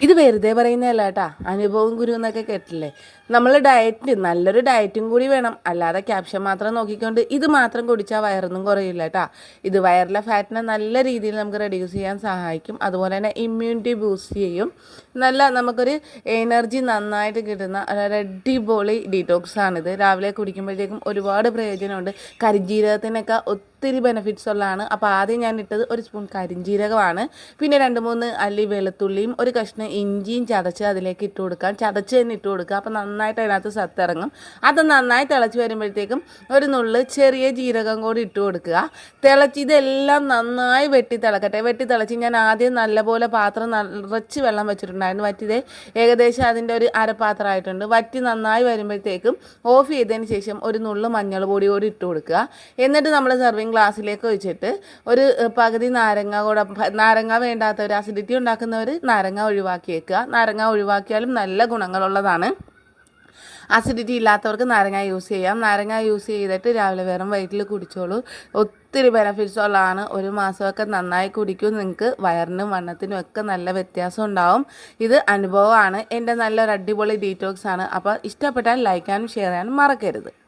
ഇത് വെറുതെ പറയുന്നതല്ല കേട്ടാ. അനുഭവം ഗുരു എന്നൊക്കെ കേട്ടില്ലേ നമ്മൾ ഡയറ്റ് നല്ലൊരു ഡയറ്റും കൂടി വേണം. അല്ലാതെ ക്യാപ്ഷൻ മാത്രം നോക്കിക്കൊണ്ട് ഇത് മാത്രം കുടിച്ചാൽ വയറൊന്നും കുറയില്ല കേട്ടാ. ഇത് വയറിലെ ഫാറ്റിനെ നല്ല രീതിയിൽ നമുക്ക് റെഡ്യൂസ് ചെയ്യാൻ സഹായിക്കും. അതുപോലെ തന്നെ ഇമ്മ്യൂണിറ്റി ബൂസ്റ്റ് ചെയ്യും. നല്ല നമുക്കൊരു എനർജി നന്നായിട്ട് കിട്ടുന്ന അടിപൊളി ഡീറ്റോക്സ് ആണിത്. രാവിലെ കുടിക്കുമ്പോഴത്തേക്കും ഒരുപാട് പ്രയോജനമുണ്ട്. കരിജീരകത്തിനൊക്കെ ഒത്തിരി ബെനിഫിറ്റ്സ് ഉള്ളതാണ്. അപ്പോൾ ആദ്യം ഞാൻ ഇട്ടത് ഒരു സ്പൂൺ കരിഞ്ചീരകമാണ്. പിന്നെ രണ്ട് മൂന്ന് അല്ലി വെളുത്തുള്ളിയും ഒരു കഷ്ണം ഇഞ്ചിയും ചതച്ച് അതിലേക്ക് ഇട്ട് കൊടുക്കാം. ചതച്ച് തന്നെ ഇട്ട് കൊടുക്കുക. അപ്പോൾ നന്നായിട്ട് അതിനകത്ത് സത്തിറങ്ങും. അത് നന്നായി തിളച്ച് വരുമ്പോഴത്തേക്കും ഒരു നുള്ള് ചെറിയ ജീരകം കൂടി ഇട്ട് കൊടുക്കുക. തിളച്ച് ഇതെല്ലാം നന്നായി വെട്ടി തിളക്കട്ടെ. വെട്ടി തിളച്ച് ഞാൻ ആദ്യം നല്ലപോലെ പാത്രം നിറച്ച് വെള്ളം വെച്ചിട്ടുണ്ടായിരുന്നു. വറ്റിയത് ഏകദേശം അതിന്റെ ഒരു അരപ്പാത്രമായിട്ടുണ്ട്. വറ്റി നന്നായി വരുമ്പോഴത്തേക്കും ഓഫ് ചെയ്തതിന് ശേഷം ഒരു നുള്ളു മഞ്ഞൾ പൊടി കൂടി ഇട്ട് കൊടുക്കുക. എന്നിട്ട് നമ്മൾ സെർവിങ് ഗ്ലാസ്സിലേക്ക് ഒഴിച്ചിട്ട് ഒരു പകുതി നാരങ്ങ കൂടെ നാരങ്ങ വേണ്ടാത്തവർ അസിഡിറ്റി ഉണ്ടാക്കുന്നവർ നാരങ്ങ ഒഴിവാക്കിയേക്കുക. നാരങ്ങ ഒഴിവാക്കിയാലും നല്ല ഗുണങ്ങളുള്ളതാണ്. അസിഡിറ്റി ഇല്ലാത്തവർക്ക് നാരങ്ങ യൂസ് ചെയ്യാം. നാരങ്ങ യൂസ് ചെയ്തിട്ട് രാവിലെ വെറും വയറ്റിൽ കുടിച്ചോളൂ. ഒത്തിരി ബെനഫിറ്റ്സ് ഉള്ളതാണ്. ഒരു മാസമൊക്കെ നന്നായി കുടിക്കും. നിങ്ങൾക്ക് വയറിനും വണ്ണത്തിനും ഒക്കെ നല്ല വ്യത്യാസം ഉണ്ടാവും. ഇത് അനുഭവമാണ്. എന്റെ നല്ലൊരു അടിപൊളി ഡീറ്റോക്സ് ആണ്. അപ്പോൾ ഇഷ്ടപ്പെട്ടാൽ ലൈക്കാനും ഷെയർ ചെയ്യാനും മറക്കരുത്.